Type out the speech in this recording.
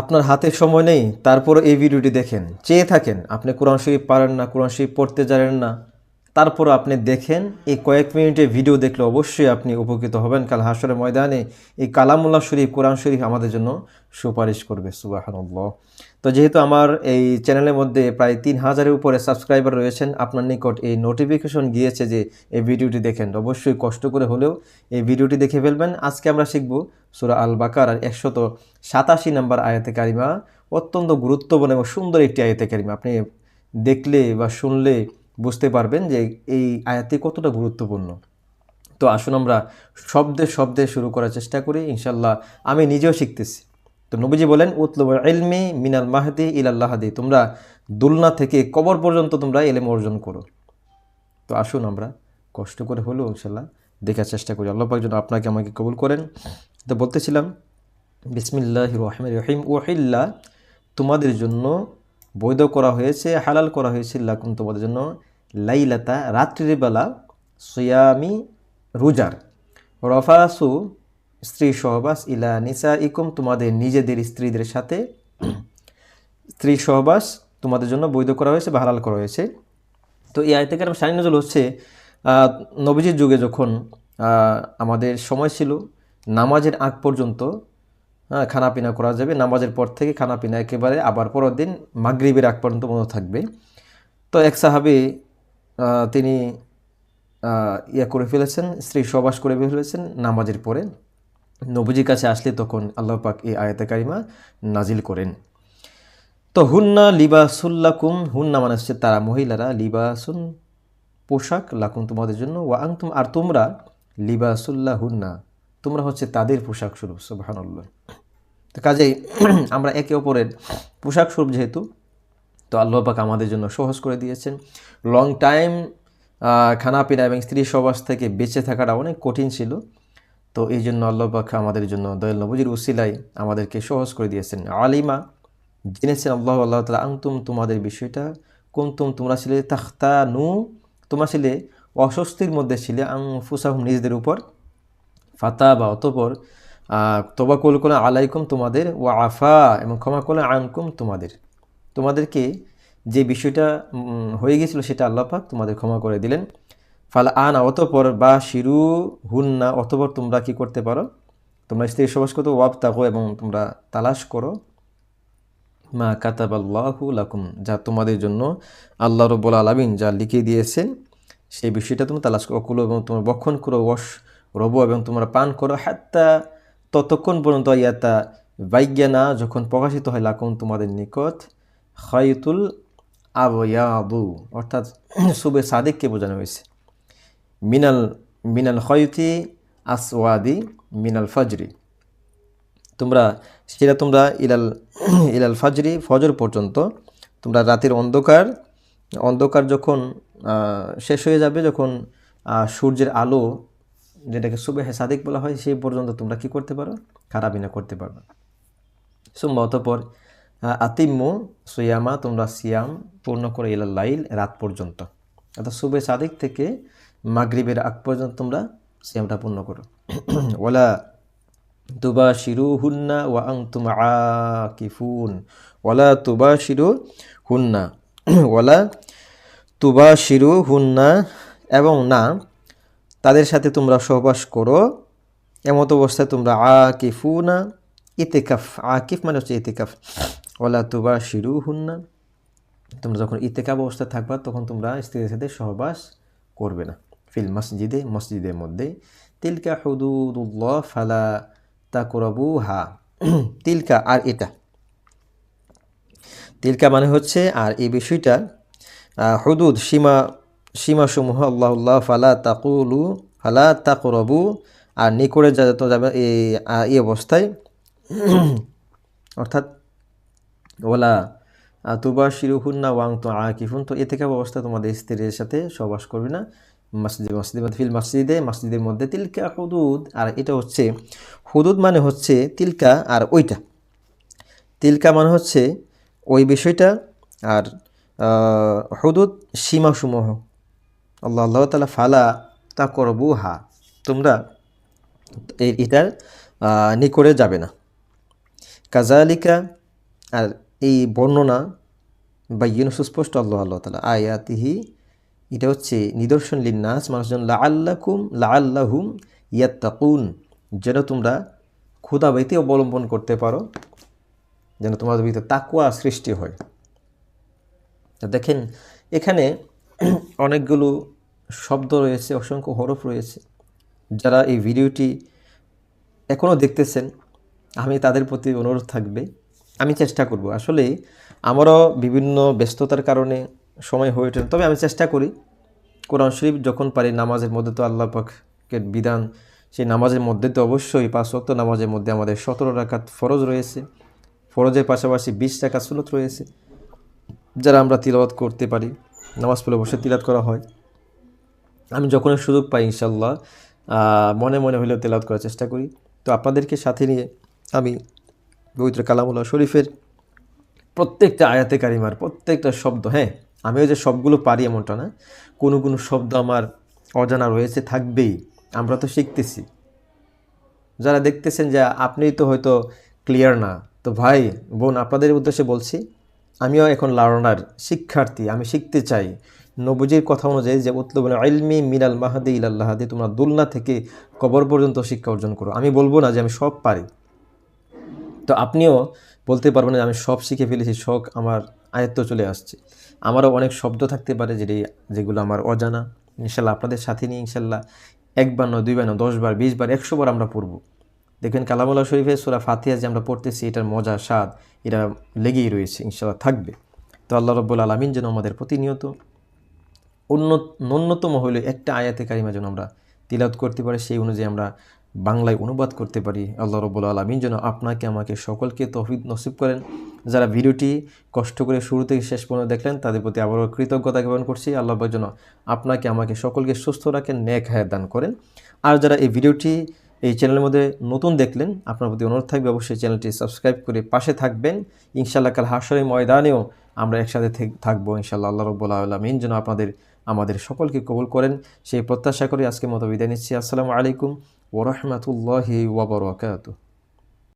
আপনার হাতে সময় নেই, তারপরও এই ভিডিওটি দেখেন। চেয়ে থাকেন, আপনি কোরআন শরীফ পারেন না, কোরআন শরীফ পড়তে জানেন না। তারপর আপনি দেখেন, এই কয়েক মিনিটের ভিডিও দেখলে অবশ্যই আপনি উপকৃত হবেন। কাল হাসরের ময়দানে এই কালামুল্লাহ শরীফ, কোরআন শরীফ আমাদের জন্য সুপারিশ করবে, সুবাহানুল্লাহ। তো যেহেতু আমার এই চ্যানেলের মধ্যে প্রায় তিন হাজারের উপরে সাবস্ক্রাইবার রয়েছেন, আপনার নিকট এই নোটিফিকেশন গিয়েছে যে এই ভিডিওটি দেখেন অবশ্যই কষ্ট করে হলেও এই ভিডিওটি দেখে ফেলবেন। আজকে আমরা শিখব সুরা আল বাকার একশত সাতাশি নম্বর আয়াতে কারিমা, অত্যন্ত গুরুত্বপূর্ণ এবং সুন্দর একটি আয়াতে কারিমা। আপনি দেখলে বা শুনলে বুঝতে পারবেন যে এই আয়াতটি কতটা গুরুত্বপূর্ণ। তো আসুন আমরা শব্দে শব্দে শুরু করার চেষ্টা করি ইনশাল্লাহ আমি নিজেও শিখতেছি। তো নবীজি বলেন, উতলব এলমি মিনাল মাহাদি ইলাল্লাহাদি তোমরা দুলনা থেকে কবর পর্যন্ত তোমরা এলেম অর্জন করো। তো আসুন আমরা কষ্ট করে হলেও ইনশাল্লাহ দেখার চেষ্টা করি। আল্লাহ পাক যেন আপনাকে আমাকে কবুল করেন। তো বলতেছিলাম বিসমিল্লাহ রহমান রহিম। ওহিল্লা তোমাদের জন্য বৈধ করা হয়েছে, হালাল করা হয়েছে, লাকুম, তোমাদের জন্য লাইলাতা, রাত্রির বেলা সোয়ামি রোজার। রফাসু স্ত্রী সহবাস ইলা নিসা ইকুম তোমাদের নিজেদের স্ত্রীদের সাথে। স্ত্রী সহবাস তোমাদের জন্য বৈধ করা হয়েছে বা হালাল করা হয়েছে। তো এই আয়তে কারণ শাহিন নজরুল হচ্ছে নবীজির যুগে যখন আমাদের সময় ছিল, নামাজের আগ পর্যন্ত হ্যাঁ খানাপিনা করা যাবে। নামাজের পর থেকে খানাপিনা একেবারে আবার পরের দিন মাগরিবের আগ পর্যন্ত বন্ধ থাকবে। তো এক সাহাবি তিনি ইয়া করে ফেলেছেন, স্ত্রী সবাস করে ফেলেছেন নামাজের পরে। নবীজির কাছে আসলে তখন আল্লাহ পাক এই আয়াতে কারিমা নাজিল করেন। তো হুন্না লিবাসুল্লাকুম হুন্না মানে হচ্ছে তারা মহিলারা, লিবাসুন পোশাক লাকুম তোমাদের জন্য, ওয়া আংতুম আর তোমরা লিবাসুল্লাহ হুন্না তোমরা হচ্ছে তাদের পোশাক স্বরূপ, সুবহানাল্লাহ। তো কাজেই আমরা একে অপরের পোশাক স্বরূপ যেহেতু তো আল্লাহ পাক আমাদের জন্য সহজ করে দিয়েছেন। লং টাইম খানাপিনা এবং স্ত্রী সবাস থেকে বেঁচে থাকাটা অনেক কঠিন ছিল। তো এই জন্য আল্লাহ পাক আমাদের জন্য দয়াল নবজির উসিলাই আমাদেরকে সহজ করে দিয়েছেন। আলিমা, জেনেছেন আল্লাহ আল্লাহ তালা আংতুম তোমাদের বিষয়টা। কুমতুম তোমরা ছিলে তাখতা নু তোমরা ছিলে অস্বস্তির মধ্যে ছিলে আং ফুসাহুম নিজেদের উপর। ফাতা বা অতপর তবা কল করে আলাইকুম তোমাদের ও আফা এবং ক্ষমা করলে আনকুম তোমাদের। তোমাদেরকে যে বিষয়টা হয়ে গেছিল সেটা আল্লাহ পাক তোমাদের ক্ষমা করে দিলেন। ফাল আনা অতপর বা শিরু হুন্না, অতপর তোমরা কি করতে পারো? তোমরা স্ত্রী সবাস করতে ওয়াব তাকো এবং তোমরা তালাশ করো। মা কাতাবাল্লাহু লাকুম, যা তোমাদের জন্য আল্লাহ রব্বুল আলমিন যা লিখে দিয়েছেন, সেই বিষয়টা তুমি তালাশ করো। কুলো এবং তোমার বক্ষণ করো, ওয়াশ রব এবং তোমরা পান করো। হাত্তা ততক্ষণ পর্যন্ত ইয়াতা বাইজ্ঞানা, যখন প্রকাশিত হয় লাকুম তোমাদের নিকট খয়তুল আবয়াবু অর্থাৎ সুবে সাদিককে বোঝানো হয়েছে। মিনাল মিনাল খয়তি আসওয়াদি মিনাল ফজরি। তোমরা, সেটা তোমরা ইলাল ইলাল ফাজরি, ফজর পর্যন্ত তোমরা রাতের অন্ধকার অন্ধকার যখন শেষ হয়ে যাবে, যখন সূর্যের আলো, যেটাকে সুবেহে সাদিক বলা হয়, সেই পর্যন্ত তোমরা কি করতে পারো? খারাপিনা করতে পারবে সুম্মা, অতপর আতিম্ম সুয়ামা তোমরা সিয়াম পূর্ণ করে ইলাল লাইল রাত পর্যন্ত। অর্থাৎ সুবে সাদিক থেকে মাগরিবের আগ পর্যন্ত তোমরা সিয়ামটা পূর্ণ করো। ওলা তুবা শিরু হুন্না ওয়া আং তুম আকিফুন। ওয়ালা তুবা শিরু হুন্না ওয়ালা তুবা শিরু হুন্না এবং না, তাদের সাথে তোমরা সহবাস করো। এমত অবস্থায় তোমরা আ আকিফুনা, ইতেকাফ। আকিফ মানে হচ্ছে ইতেকাফ। ওলা তুবা শিরু হুন্না তোমরা যখন ইতেকাব অবস্থায় থাকবা, তখন তোমরা স্ত্রীদের সাথে সহবাস করবে না। ফিল মসজিদে, মসজিদের মধ্যে, তিলকা হুদুদুল্লাহ ফালা তা তাকরবু হা তিলকা আর এটা। তিলকা মানে হচ্ছে, আর এই বিষয়টা হুদুদ, সীমা, সীমাসমূহ, আল্লাহুল্লাহ ফালা তাকুলু, ফালা তাকরবু, আর নিকটে যা যাবে এই অবস্থায়, অর্থাৎ ওলা তুবা শিরুহুন্না ওয়াং তো আকিফুন। তো এ থেকে অবস্থা তোমাদের স্ত্রীর সাথে সবাস করবে না। মসজিদে মসজিদের মধ্যে ফিল মসজিদে, মসজিদের মধ্যে তিলকা হুদুদ। আর এটা হচ্ছে, হুদুদ মানে হচ্ছে তিলকা আর ওইটা। তিলকা মানে হচ্ছে ওই বিষয়টা আর হুদুদ সীমাসমূহ। আল্লাহ আল্লাহ তালা ফালা তা করবু হা তোমরা এটার নিকটে যাবে না। কাজালিকা আর এই বর্ণনা বা ইয়েন সুস্পষ্ট আল্লাহ আল্লাহ তালা আয়াতিহি, এটা হচ্ছে নিদর্শন লিন্নাস, মানুষজন লা আল্লাকুম লা আল্লাহুম ইয়াত্তাকুন, যেন তোমরা ক্ষুদাবৈতে অবলম্বন করতে পারো, যেন তোমাদের ভিতরে তাকুয়া সৃষ্টি হয়। দেখেন, এখানে অনেকগুলো শব্দ রয়েছে, অসংখ্য হরফ রয়েছে। যারা এই ভিডিওটি এখনও দেখতেছেন, আমি তাদের প্রতি অনুরোধ থাকবে আমি চেষ্টা করব। আসলে আমারও বিভিন্ন ব্যস্ততার কারণে সময় হয়ে ওঠে। তবে আমি চেষ্টা করি। কোরআন শরীফ যখন পারি, নামাজের মধ্যে তো আল্লাহ পাকের বিধান, সেই নামাজের মধ্যে তো অবশ্যই পাঁচ ওয়াক্ত নামাজের মধ্যে আমাদের সতেরো রাকাত ফরজ রয়েছে। ফরজের পাশাপাশি বিশ টাকা সুলত রয়েছে। যারা আমরা তিলাওয়াত করতে পারি, নামাজ পড়ে বসে তিলাত করা হয়। আমি যখনই সুযোগ পাই ইনশাল্লাহ মনে মনে হলেও তেলাওয়াত করার চেষ্টা করি। তো আপনাদেরকে সাথে নিয়ে আমি পবিত্র কালামুল্লাহ শরীফের প্রত্যেকটা আয়াতে কারিমার প্রত্যেকটা শব্দ হ্যাঁ আমিও যে সবগুলো পারি এমনটা না, কোনো কোনো শব্দ আমার অজানা রয়েছে, থাকবেই, আমরা তো শিখতেছি। যারা দেখতেছেন যে আপনি তো হয়তো ক্লিয়ার না, তো ভাই, বোন, আপনাদের উদ্দেশ্যে বলছি, আমিও এখন লার্নার শিক্ষার্থী, আমি শিখতে চাই। নবুজির কথা অনুযায়ী যে উতলবন আইলমি মিনাল মাহাদি ইলাল্লাহাদি তোমরা দুলনা থেকে কবর পর্যন্ত শিক্ষা অর্জন করো। আমি বলব না যে আমি সব পারি তো আপনিও বলতে পারবেন যে আমি সব শিখে ফেলেছি, শখ আমার আয়ত্ত চলে আসছে। আমারও অনেক শব্দ থাকতে পারে যেটি যেগুলো আমার অজানা। ইনশাল্লাহ আপনাদের সাথে নিয়ে ইনশাল্লাহ একবার নয়, দুইবার নয়, দশবার, বিশবার একশো বার আমরা পড়ব। দেখবেন কালামুল্লাহ শরীফের সুরা ফাতিহা যে আমরা পড়তেছি, এটার মজা, স্বাদ এটা লেগেই রয়েছে, ইনশাল্লাহ থাকবে। তো আল্লাহ রব্বুল আলমিন যেন আমাদের প্রতিনিয়ত অন্য ন্যূনতম হলে একটা আয়াতে কারিমা যেন আমরা তিলাত করতে পারি, সেই অনুযায়ী আমরা বাংলায় অনুবাদ করতে পারি। আল্লাহ রব্বুল আলমিন যেন আপনাকে, আমাকে সকলকে তৌফিক নসিব করেন। যারা ভিডিওটি কষ্ট করে শুরু থেকে শেষ পর্যন্ত দেখলেন, তাদের প্রতি আবারও কৃতজ্ঞতা জ্ঞাপন করছি। আল্লাহ যেন আপনাকে, আমাকে সকলকে সুস্থ রাখেন ন্যাক হায়াত দান করেন। আর যারা এই ভিডিওটি এই চ্যানেলের মধ্যে নতুন দেখলেন, আপনার প্রতি অনুরোধ থাকবে অবশ্যই চ্যানেলটি সাবস্ক্রাইব করে পাশে থাকবেন। ইনশাআল্লাহ কাল হাসরে ময়দানেও আমরা একসাথে থাকব ইনশাআল্লাহ। আল্লাহ রব্বুল আলমিন যেন আপনাদের, আমাদের সকলকে কবুল করেন। সেই প্রত্যাশা করে আজকে মতো বিদায় নিচ্ছি। আসসালামু আলাইকুম। ورحمة الله وبركاته.